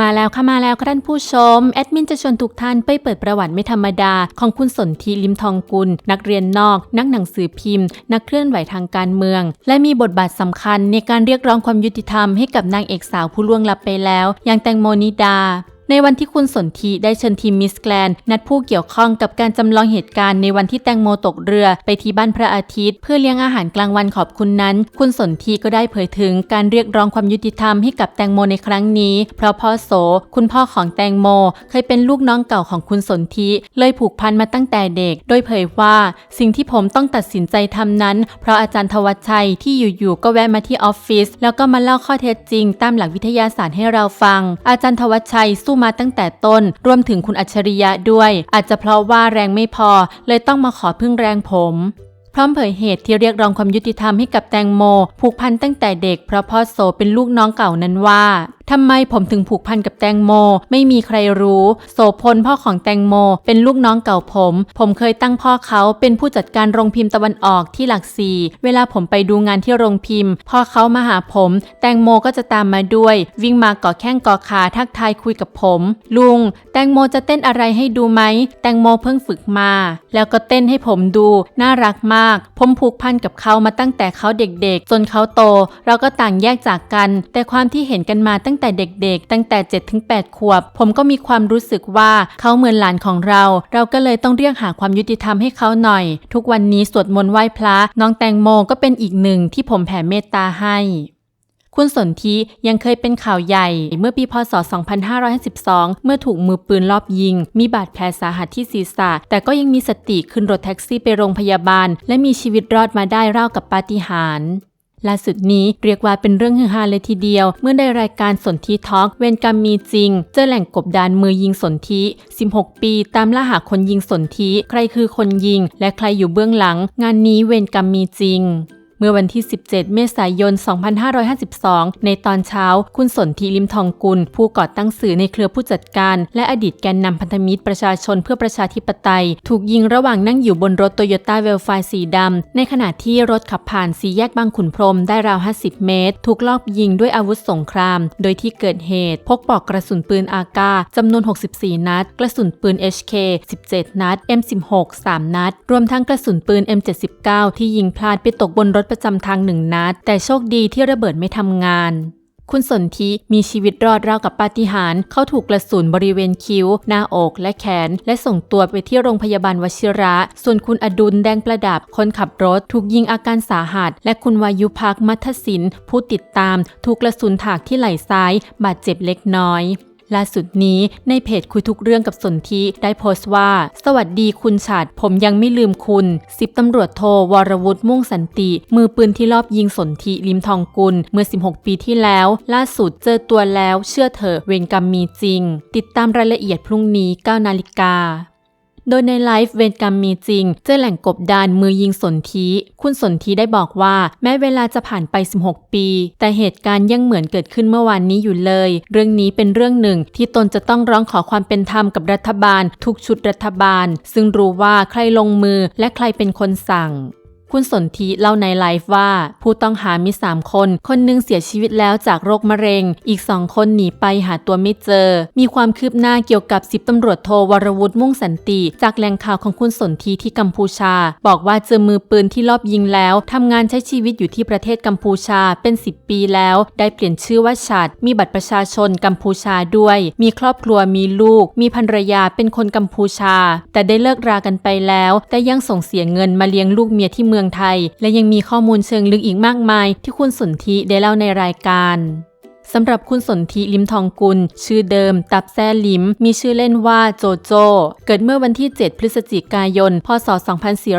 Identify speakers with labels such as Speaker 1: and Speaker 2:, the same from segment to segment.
Speaker 1: มาแล้วค่ะมาแล้วค่ะท่านผู้ชม แอดมินจะชวนทุกท่านไปเปิดประวัติไม่ธรรมดา ของคุณสนธิลิมทองกุล นักเรียนนอก นักหนังสือพิมพ์ นักเคลื่อนไหวทางการเมือง และมีบทบาทสำคัญในการเรียกร้องความยุติธรรมให้กับนางเอกสาวผู้ล่วงลับไปแล้ว อย่างแตงโมนิดา ในวันที่คุณสนธิได้เชิญทีมมิสแกลนนัดผู้เกี่ยวข้องกับการจำลองเหตุการณ์ในวันที่แตงโมตกเรือไปที่บ้านพระอาทิตย์ เพื่อเลี้ยงอาหารกลางวันขอบคุณนั้น คุณสนธิก็ได้เผยถึงการเรียกร้องความยุติธรรมให้กับแตงโมในครั้งนี้ เพราะพ่อโส คุณพ่อของแตงโม เคยเป็นลูกน้องเก่าของคุณสนธิเลยผูกพันมาตั้งแต่เด็ก โดยเผยว่า สิ่งที่ผมต้องตัดสินใจทำนั้น เพราะอาจารย์ทวัชชัยที่อยู่ๆก็แวะมาที่ออฟฟิศแล้วก็มาเล่าข้อเท็จจริง ตามหลักวิทยาศาสตร์ให้เราฟัง อาจารย์ทวัชชัยสู้มาตั้งแต่ต้น รวมถึงคุณอัจฉริยะด้วย อาจจะเพราะว่าแรงไม่พอ เลยต้องมาขอพึ่งแรงผมพร้อมเผยเหตุที่เรียกร้องความยุติธรรมให้กับแตงโม ผูกพันตั้งแต่เด็กเพราะพ่อโสเป็นลูกน้องเก่านั้นว่า ทำไมผมถึงผูกพันกับแตงโม ไม่มีใครรู้ โสพลพ่อของแตงโม เป็นลูกน้องเก่าผม ผมเคยตั้งพ่อเขาเป็นผู้จัดการโรงพิมพ์ตะวันออกที่หลักสี่เวลาผมไปดูงานที่โรงพิมพ์ พ่อเขามาหาผม แตงโมก็จะตามมาด้วย วิ่งมาก่อแข้งก่อขาทักทายคุยกับผม ลุง แตงโมจะเต้นอะไรให้ดูไหมแตงโมเพิ่งฝึกมา แล้วก็เต้นให้ผมดู น่ารักมาก ผมผูกพันกับเขามาตั้งแต่เขาเด็กๆ จนเขาโต เราก็ต่างแยกจากกัน แต่ความที่เห็นกันมาตั้งแต่เด็กๆ ตั้งแต่ 7-8 ขวบ ผมก็มีความรู้สึกว่าเขาเหมือนหลานของเรา เราก็เลยต้องเรียกหาความยุติธรรมให้เขาหน่อย ทุกวันนี้สวดมนต์ไหว้พระน้องแตงโมก็เป็นอีกหนึ่งที่ผมแผ่เมตตาให้คุณสนธิยังเคยเป็นข่าวใหญ่ เมื่อปีพศ 2552 เมื่อถูกมือปืนลอบยิง มีบาดแผลสาหัสที่ศีรษะ แต่ก็ยังมีสติขึ้นรถแท็กซี่ไปโรงพยาบาล และมีชีวิตรอดมาได้ราวกับปาฏิหาริย์ ล่าสุดนี้เรียกว่าเป็นเรื่องฮือฮาเลยทีเดียว เมื่อได้รายการสนธิทอล์กเวนกรรมมีจริง เจอแหล่งกบดานมือยิงสนธิ 16 ปี ตามล่าหาคนยิงสนธิ ใครคือคนยิง และใครอยู่เบื้องหลัง งานนี้เวนกรรมมีจริง เมื่อวันที่ 17 เมษายน 2552 ในตอนเช้า คุณสนธิลิมทองกุล ผู้ก่อตั้งสื่อในเครือผู้จัดการ และอดีตแกนนำพันธมิตรประชาชนเพื่อประชาธิปไตย ถูกยิงระหว่างนั่งอยู่บนรถโตโยต้าเวลไฟสีดำ ในขณะที่รถขับผ่านสีแยกบางขุนพรมได้ราว 50 เมตร ถูกลอบยิงด้วยอาวุธสงคราม โดยที่เกิดเหตุ พกปลอกกระสุนปืนอากาจำนวน 64 นัด กระสุนปืน HK 17 นัด M16 3 นัด รวมทั้งกระสุนปืน M79 ที่ยิงพลาดไปตกบนรถประจำทางหนึ่งนัด แต่โชคดีที่ระเบิดไม่ทำงาน คุณสนธิมีชีวิตรอดราวกับปาฏิหาริย์เขาถูกกระสุนบริเวณคิ้ว หน้าอกและแขน และส่งตัวไปที่โรงพยาบาลวชิระ ส่วนคุณอดุลแดงประดับ คนขับรถ ถูกยิงอาการสาหัส และคุณวายุพักมัทศินผู้ติดตาม ถูกกระสุนถากที่ไหล่ซ้าย บาดเจ็บเล็กน้อย ล่าสุดนี้ในเพจคุยทุกเรื่องกับสนธิได้โพสต์ว่า สวัสดีคุณฉัดผมยังไม่ลืมคุณสิบตำรวจโทวรวุฒิมุ่งสันติ มือปืนที่ลอบยิงสนธิลิมทองกุลเมื่อ 16 ปีที่แล้ว ล่าสุดเจอตัวแล้วเชื่อเถอะเวรกรรมมีจริง ติดตามรายละเอียดพรุ่งนี้9นาฬิกา โดยในไลฟ์เวรกรรมมีจริง เจอแหล่งกบดานมือยิงสนธิคุณสนธิได้บอกว่า แม้เวลาจะผ่านไป 16 ปี แต่เหตุการณ์ยังเหมือนเกิดขึ้นเมื่อวานนี้อยู่เลย เรื่องนี้เป็นเรื่องหนึ่งที่ตนจะต้องร้องขอความเป็นธรรมกับรัฐบาล ทุกชุดรัฐบาล ซึ่งรู้ว่าใครลงมือและใครเป็นคนสั่ง คุณสนธิเล่าในไลฟ์ว่า ผู้ต้องหามี 3 คน คนหนึงเสียชีวิตแล้วจากโรคมะเร็ง อีก2คนหนีไปหาตัวไม่เจอ มีความคืบหน้าเกี่ยวกับสิบตำรวจโทวรวุฒิมุ่งสันติ จากแหล่งข่าวของคุณสนธิที่กัมพูชา บอกว่าเจอมือปืนที่ลอบยิงแล้วทำงานใช้ชีวิตอยู่ที่ประเทศกัมพูชาเป็น 10 ปีแล้ว ได้เปลี่ยนชื่อว่าฉัดมีบัตรประชาชนกัมพูชาด้วย มีครอบครัวมีลูก มีภรรยาเป็นคนกัมพูชา แต่ได้เลิกรากันไปแล้ว แต่ยังส่งเสียเงินมาเลี้ยงลูกเมียที่เมืองไทย และยังมีข้อมูลเชิงลึกอีกมากมาย ที่คุณสนธิได้เล่าในรายการ สำหรับคุณสนธิลิมทองกุล ชื่อเดิม ตับแซ่ลิม มีชื่อเล่นว่าโจโจ เกิดเมื่อวันที่ 7 พฤศจิกายน พศ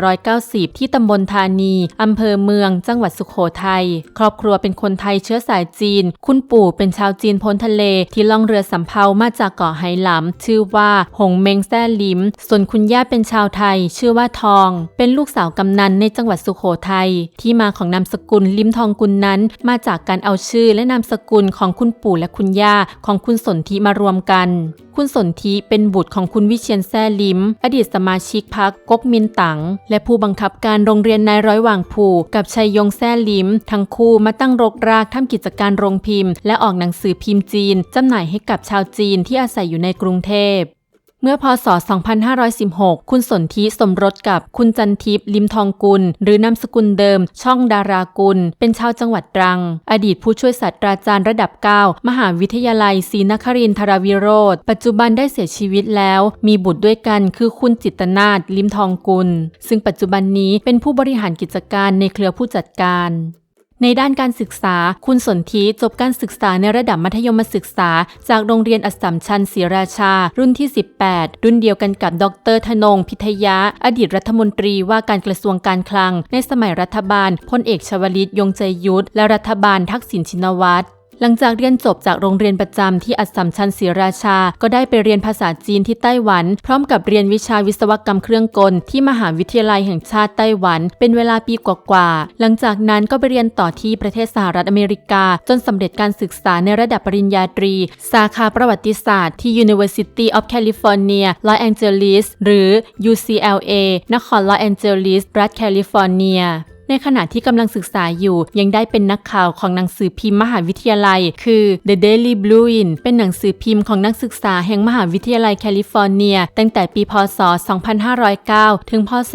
Speaker 1: 2490 ที่ตำบลธานีอำเภอเมือง จังหวัดสุขโขทัย ครอบครัวเป็นคนไทยเชื้อสายจีน คุณปู่เป็นชาวจีนพ้นทะเล ที่ล่องเรือสำเภามาจากเกาะไหหลำ ชื่อว่าหงเมงแซ่ลิม ส่วนคุณย่าเป็นชาวไทย ชื่อว่าทอง เป็นลูกสาวกำนันในจังหวัดสุขโขทัย ที่มาของนามสกุลลิมทองกุลนั้น มาจากการเอาชื่อและนามสกุลของคุณปู่และคุณย่าของคุณสนธิมารวมกัน คุณสนธิเป็นบุตรของคุณวิเชียนแซ่ลิม อดีตสมาชิกพรรคก๊กมินตั๋งและผู้บังคับการโรงเรียนนายร้อยหว่างผู่กับชัยยงแซ่ลิม ทั้งคู่มาตั้งรกรากทำกิจการโรงพิมพ์ และออกหนังสือพิมพ์จีนจำหน่ายให้กับชาวจีนที่อาศัยอยู่ในกรุงเทพ เมื่อพศ 2516 คุณสนธิสมรสกับคุณจันทิพย์ลิมทองกุล หรือนามสกุลเดิม ช่องดารากุล เป็นชาวจังหวัดตรัง อดีตผู้ช่วยศาสตราจารย์ระดับ 9 มหาวิทยาลัยศรีนครินทรวิโรธ ปัจจุบันได้เสียชีวิตแล้ว มีบุตรด้วยกันคือคุณจิตนาถลิมทองกุล ซึ่งปัจจุบันนี้เป็นผู้บริหารกิจการในเครือผู้จัดการ ในด้านการศึกษา คุณสนธิจบการศึกษาในระดับมัธยมศึกษา จากโรงเรียนอัสสัมชัญศรีราชา รุ่นที่ 18 รุ่นเดียวกันกับดรธนง พิทยะ อดีตรัฐมนตรีว่าการกระทรวงการคลัง ในสมัยรัฐบาลพลเอกชวลิตยงใจยุทธและรัฐบาลทักษิณชินวัตร หลังจากเรียนจบจากโรงเรียนประจำที่อัสสัมชัญศรีราชา ก็ได้ไปเรียนภาษาจีนที่ไต้หวัน พร้อมกับเรียนวิชาวิศวกรรมเครื่องกล ที่มหาวิทยาลัยแห่งชาติไต้หวัน เป็นเวลาปีกว่าๆ หลังจากนั้นก็ไปเรียนต่อที่ประเทศสหรัฐอเมริกา จนสำเร็จการศึกษาในระดับปริญญาตรี สาขาประวัติศาสตร์ที่ University of California Los Angeles หรือ UCLA นครลอสแอนเจลิสรัฐแคลิฟอร์เนีย ในขณะที่กำลังศึกษาอยู่ ยังได้เป็นนักข่าวของหนังสือพิมพ์มหาวิทยาลัย คือ The Daily Bluin เป็นหนังสือพิมพ์ของนักศึกษาแห่งมหาวิทยาลัยแคลิฟอร์เนีย ตั้งแต่ปีพศ 2509 ถึงพศ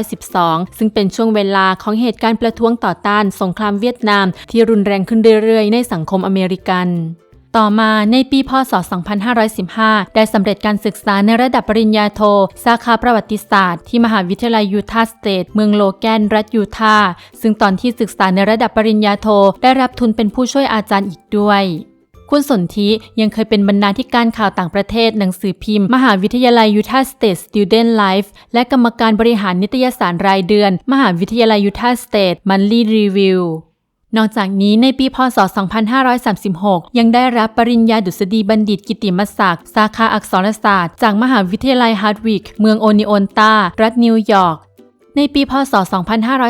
Speaker 1: 2512 ซึ่งเป็นช่วงเวลาของเหตุการณ์ประท้วงต่อต้านสงครามเวียดนาม ที่รุนแรงขึ้นเรื่อยๆ ในสังคมอเมริกัน ต่อมาในปีพศ 2515 ได้สำเร็จการศึกษาในระดับปริญญาโท สาขาประวัติศาสตร์ที่มหาวิทยาลัยยูทาห์สเตทเมืองโลแกน รัฐยูทาห์ซึ่งตอนที่ศึกษาในระดับปริญญาโท ได้รับทุนเป็นผู้ช่วยอาจารย์อีกด้วยคุณสนธิยังเคยเป็นบรรณาธิการข่าวต่างประเทศหนังสือพิมพ์ มหาวิทยาลัยยูทาห์สเตทสตูเดนไลฟ์และกรรมการบริหารนิตยสารรายเดือน มหาวิทยาลัยยูทาห์สเตทมันลีรีวิว นอกจากนี้ในปีพศ 2536 ยังได้รับปริญญาดุษฎีบัณฑิตกิติมศักดิ์สาขาอักษรศาสตร์ จากมหาวิทยาลัยฮาร์ดวิก เมืองโอนิโอนตา รัฐนิวยอร์ก ในปีพศ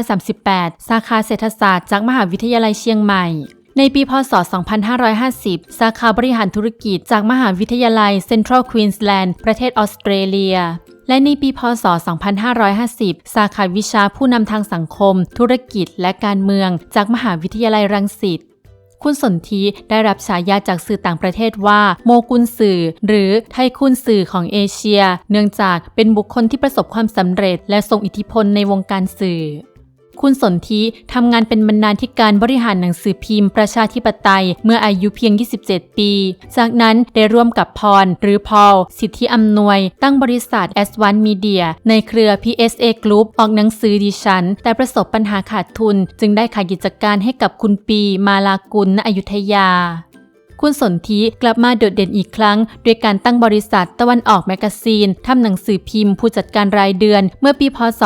Speaker 1: 2538 สาขาเศรษฐศาสตร์ จากมหาวิทยาลัยเชียงใหม่ ในปีพศ 2550 สาขาบริหารธุรกิจ จากมหาวิทยาลัยเซ็นทรัลควีนส์แลนด์ ประเทศออสเตรเลีย และในปีพศ 2550 สาขาวิชาผู้นำทางสังคม ธุรกิจและการเมือง จากมหาวิทยาลัยรังสิตคุณสนธิได้รับฉายาจากสื่อต่างประเทศว่า โมกุลสื่อ หรือไทคุนสื่อของเอเชีย เนื่องจากเป็นบุคคลที่ประสบความสำเร็จ และทรงอิทธิพลในวงการสื่อ คุณสนธิทำงานเป็นบรรณาธิการบริหารหนังสือพิมพ์ประชาธิปไตยเมื่ออายุเพียง 27 ปี จากนั้นได้ร่วมกับพร หรือพอล สิทธิอำนวย ตั้งบริษัท S1 Media ในเครือ PSA Group ออกหนังสือดิฉัน แต่ประสบปัญหาขาดทุน จึงได้ขายกิจการให้กับคุณปีมาลากุลณอยุธยา คุณสนธิกลับมาโดดเด่นอีกครั้ง ด้วยการตั้งบริษัทตะวันออกแมกกาซีนทำหนังสือพิมพ์ ผู้จัดการรายเดือน เมื่อปีพศ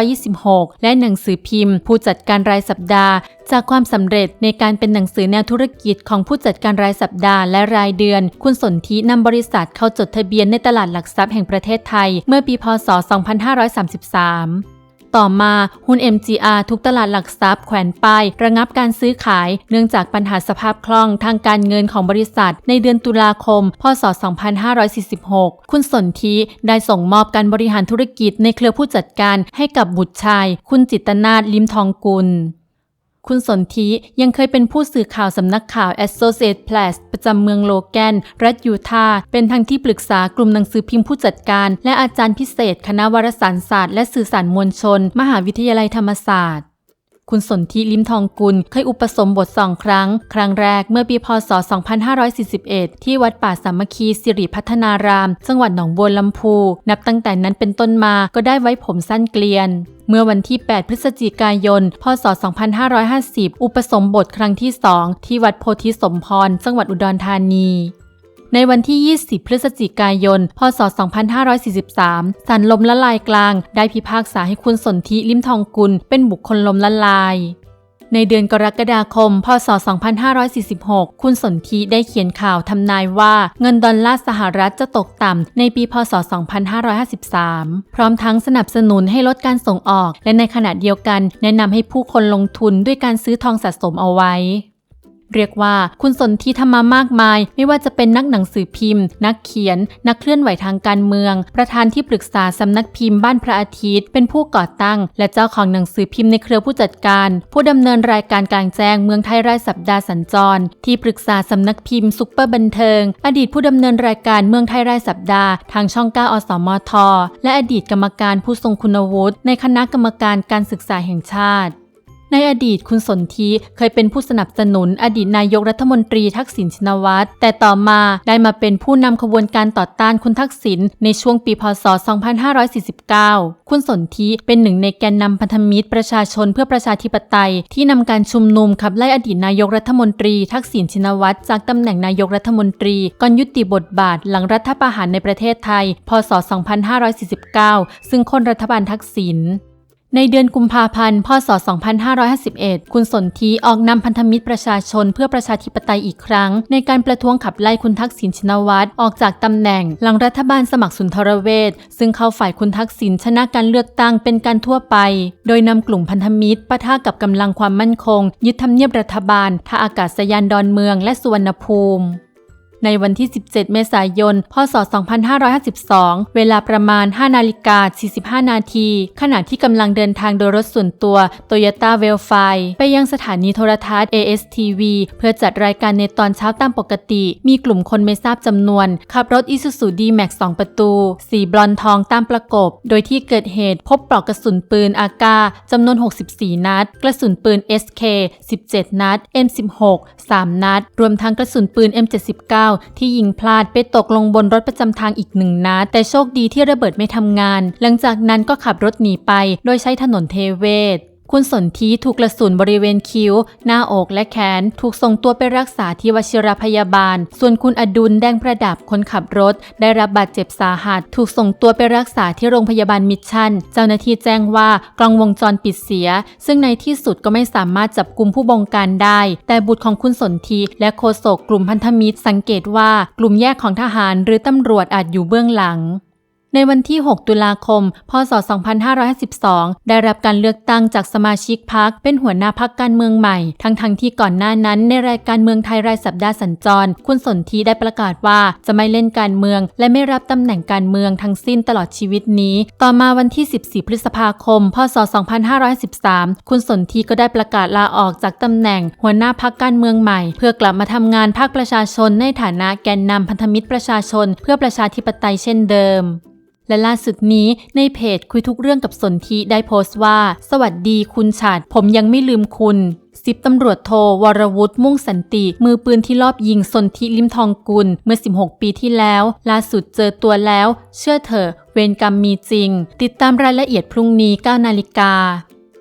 Speaker 1: 2526 และหนังสือพิมพ์ ผู้จัดการรายสัปดาห์ จากความสำเร็จในการเป็นหนังสือแนวธุรกิจของผู้จัดการรายสัปดาห์และรายเดือน คุณสนธินำบริษัทเข้าจดทะเบียนในตลาดหลักทรัพย์แห่งประเทศไทย เมื่อปีพศ 2533 ต่อมาหุ้น MGR ทุกตลาดหลักทรัพย์แขวนป้าย ระงับการซื้อขาย เนื่องจากปัญหาสภาพคล่องทางการเงินของบริษัท ในเดือนตุลาคม พศ 2546 คุณสนธิได้ส่งมอบการบริหารธุรกิจในเครือผู้จัดการให้กับบุตรชาย คุณจิตนาถลิมทองกุล คุณสนธิยังเคยเป็นผู้สื่อข่าวสำนักข่าว Associate Press ประจำเมืองโลแกน รัฐยูทาห์เป็นทั้งที่ปรึกษากลุ่มหนังสือพิมพ์ผู้จัดการ และอาจารย์พิเศษ คณะวารสารศาสตร์และสื่อสารมวลชน มหาวิทยาลัยธรรมศาสตร์ คุณสนธิลิมทองกุลเคยอุปสมบทสองครั้ง ครั้งแรกเมื่อปีพศ 2541 ที่วัดป่าสามัคคีสิริพัฒนาราม จังหวัดหนองบัวลำพู นับตั้งแต่นั้นเป็นต้นมาก็ได้ไว้ผมสั้นเกลียนเมื่อวันที่ 8 พฤศจิกายน พศ 2550 อุปสมบทครั้งที่ 2 ที่วัดโพธิสมพร จังหวัดอุดรธานี ในวันที่ 20 พฤศจิกายน พศ 2543ศาลลมละลายกลาง ได้พิพากษาให้คุณสนธิลิมทองกุล เป็นบุคคลลมละลายในเดือนกรกฎาคม พศ 2546 คุณสนธิได้เขียนข่าวทำนายว่าเงินดอลลาร์สหรัฐจะตกต่ำในปี พศ 2553 พร้อมทั้งสนับสนุนให้ลดการส่งออก และในขณะเดียวกันแนะนำให้ผู้คนลงทุนด้วยการซื้อทองสะสมเอาไว้ เรียกว่าคุณสนธิทำมามากมาย ไม่ว่าจะเป็นนักหนังสือพิมพ์ นักเขียน นักเคลื่อนไหวทางการเมือง ประธานที่ปรึกษาสำนักพิมพ์บ้านพระอาทิตย์ เป็นผู้ก่อตั้ง และเจ้าของหนังสือพิมพ์ในเครือผู้จัดการ ผู้ดำเนินรายการกลางแจ้งเมืองไทยรายสัปดาห์สัญจร ที่ปรึกษาสำนักพิมพ์ซุปเปอร์บันเทิง อดีตผู้ดำเนินรายการเมืองไทยรายสัปดาห์ทางช่อง 9 อสมท และอดีตกรรมการผู้ทรงคุณวุฒิในคณะกรรมการการศึกษาแห่งชาติ ในอดีตคุณสนธิเคยเป็นผู้สนับสนุนอดีตนายกรัฐมนตรีทักษิณชินวัตร แต่ต่อมาได้มาเป็นผู้นำขบวนการต่อต้านคุณทักษิณในช่วงปีพศ 2549 คุณสนธิเป็นหนึ่งในแกนนำพันธมิตรประชาชนเพื่อประชาธิปไตย ที่นำการชุมนุมขับไล่อดีตนายกรัฐมนตรีทักษิณชินวัตรจากตำแหน่งนายกรัฐมนตรีก่อนยุติบทบาทหลังรัฐประหารในประเทศไทย พศ 2549 ซึ่งคนรัฐบาลทักษิณ ในเดือนกุมภาพันธ์ พศ 2551 คุณสนธิออกนำพันธมิตรประชาชนเพื่อประชาธิปไตยอีกครั้ง ในการประท้วงขับไล่คุณทักษิณชินวัตรออกจากตำแหน่ง หลังรัฐบาลสมัครสุนทรเวชซึ่งเข้าฝ่ายคุณทักษิณชนะการเลือกตั้งเป็นการทั่วไป โดยนำกลุ่มพันธมิตรปะทะกับกำลังความมั่นคง ยึดทำเนียบรัฐบาลท่าอากาศยานดอนเมืองและสุวรรณภูมิ ในวันที่ 17 เมษายน พศ 2552 เวลาประมาณ 5 นาฬิกา 45 นาที ขณะที่กำลังเดินทางโดยรถส่วนตัว Toyota w e l f i ไปยังสถานีโทรทัศน์ ASTV เพื่อจัดรายการในตอนเช้าตามปกติ มีกลุ่มคนไม่ทราบจำนวน ขับรถ Isuzu D-Max 2 ประตู สีบลอนด์ทองตามประกบ โดยที่เกิดเหตุพบปลอกกระสุนปืนอากาจำนวน 64 นัด กระสุนปืน SK 17 นัด M16 3 นัด รวมทั้งกระสุนปืน M79 ที่ยิงพลาดไปตกลงบนรถประจำทางอีกหนึ่งนัดแต่โชคดีที่ระเบิดไม่ทำงาน หลังจากนั้นก็ขับรถหนีไป โดยใช้ถนนเทเวศ คุณสนธิถูกกระสุนบริเวณคิ้ว หน้าอกและแขน ถูกส่งตัวไปรักษาที่วชิรพยาบาล ส่วนคุณอดุลแดงประดับคนขับรถ ได้รับบาดเจ็บสาหัส ถูกส่งตัวไปรักษาที่โรงพยาบาลมิชชั่น เจ้าหน้าที่แจ้งว่ากล้องวงจรปิดเสีย ซึ่งในที่สุดก็ไม่สามารถจับกลุ่มผู้บงการได้ แต่บุตรของคุณสนธิและโฆษกกลุ่มพันธมิตรสังเกตว่ากลุ่มแยกของทหารหรือตำรวจอาจอยู่เบื้องหลัง ในวันที่ 6 ตุลาคม พศ 2552 ได้รับการเลือกตั้งจากสมาชิกพรรคเป็นหัวหน้าพรรคการเมืองใหม่ ทั้งๆทที่ก่อนหน้านั้นในรายการเมืองไทยรายสัปดาห์สัญจร คุณสนธิได้ประกาศว่าจะไม่เล่นการเมือง และไม่รับตำแหน่งการเมืองทั้งสิ้นตลอดชีวิตนี้ ต่อมาวันที่ 14 พฤษภาคม พศ 2513 คุณสนธิก็ได้ประกาศลาออกจากตำแหน่ง หัวหน้าพรรคการเมืองใหม่ เพื่อกลับมาทำงานภาคประชาชนในฐานะแกนนำพันธมิตรประชาชน เพื่อประชาธิปไตยเช่นเดิม และล่าสุดนี้ในเพจคุยทุกเรื่องกับสนธิได้โพสต์ว่า สวัสดีคุณฉัดผมยังไม่ลืมคุณสิบตำรวจโทวรวุฒิมุ่งสันติ มือปืนที่ลอบยิงสนธิลิมทองกุล เมื่อ 16 ปีที่แล้ว ล่าสุดเจอตัวแล้ว เชื่อเถอะ เวรกรรมมีจริง ติดตามรายละเอียดพรุ่งนี้ 9 นาฬิกา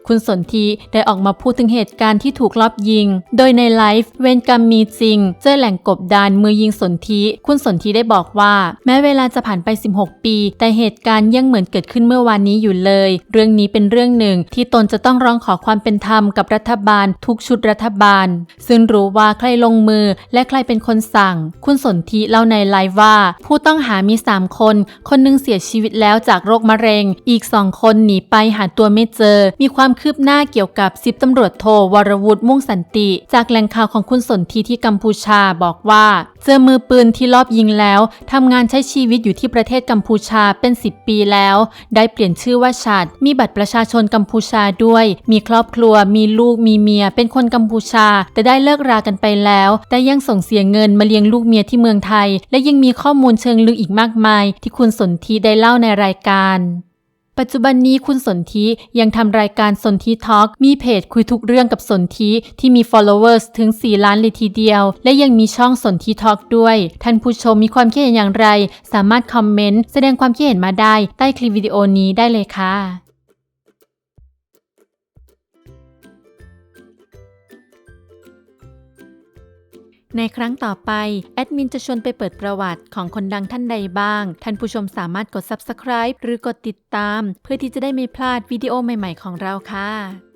Speaker 1: คุณสนธิได้ออกมาพูดถึงเหตุการณ์ที่ถูกลอบยิง โดยในไลฟ์เวรกรรมมีจริง เจอแหล่งกบดานมือยิงสนธิคุณสนธิได้บอกว่า แม้เวลาจะผ่านไป 16 ปี แต่เหตุการณ์ยังเหมือนเกิดขึ้นเมื่อวานนี้อยู่เลย เรื่องนี้เป็นเรื่องหนึ่งที่ตนจะต้องร้องขอความเป็นธรรมกับรัฐบาล ทุกชุดรัฐบาล ซึ่งรู้ว่าใครลงมือและใครเป็นคนสั่ง คุณสนธิเล่าในไลฟ์ว่า ผู้ต้องหามี 3 คน คนหนึงเสียชีวิตแล้วจากโรคมะเร็ง อีก2คนหนีไปหาตัวไม่เจอ มีความคืบหน้าเกี่ยวกับสิบตำรวจโทวรวุฒิมุ่งสันติ จากแหล่งข่าวของคุณสนธิที่กัมพูชาบอกว่าเจอมือปืนที่ลอบยิงแล้วทำงานใช้ชีวิตอยู่ที่ประเทศกัมพูชาเป็น 10 ปีแล้ว ได้เปลี่ยนชื่อว่าชัดมีบัตรประชาชนกัมพูชาด้วย มีครอบครัว มีลูกมีเมีย เป็นคนกัมพูชา แต่ได้เลิกรากันไปแล้ว แต่ยังส่งเสียเงินมาเลี้ยงลูกเมียที่เมืองไทย และยังมีข้อมูลเชิงลึกอีกมากมาย ที่คุณสนธิได้เล่าในรายการ ปัจจุบันนี้คุณสนธิยังทำรายการสนธิทอล์กมีเพจคุยทุกเรื่องกับสนธิที่มี followers ถึง 4 ล้านเลยทีเดียว และยังมีช่องสนธิทอล์กด้วย ท่านผู้ชมมีความคิดเห็นอย่างไร สามารถคอมเมนต์ แสดงความคิดเห็นมาได้ใต้คลิปวิดีโอนี้ได้เลยค่ะ ในครั้งต่อไป แอดมินจะชวนไปเปิดประวัติของคนดังท่านใดบ้าง ท่านผู้ชมสามารถกด subscribe หรือกดติดตาม เพื่อที่จะได้ไม่พลาดวิดีโอใหม่ ๆ ของเราค่ะ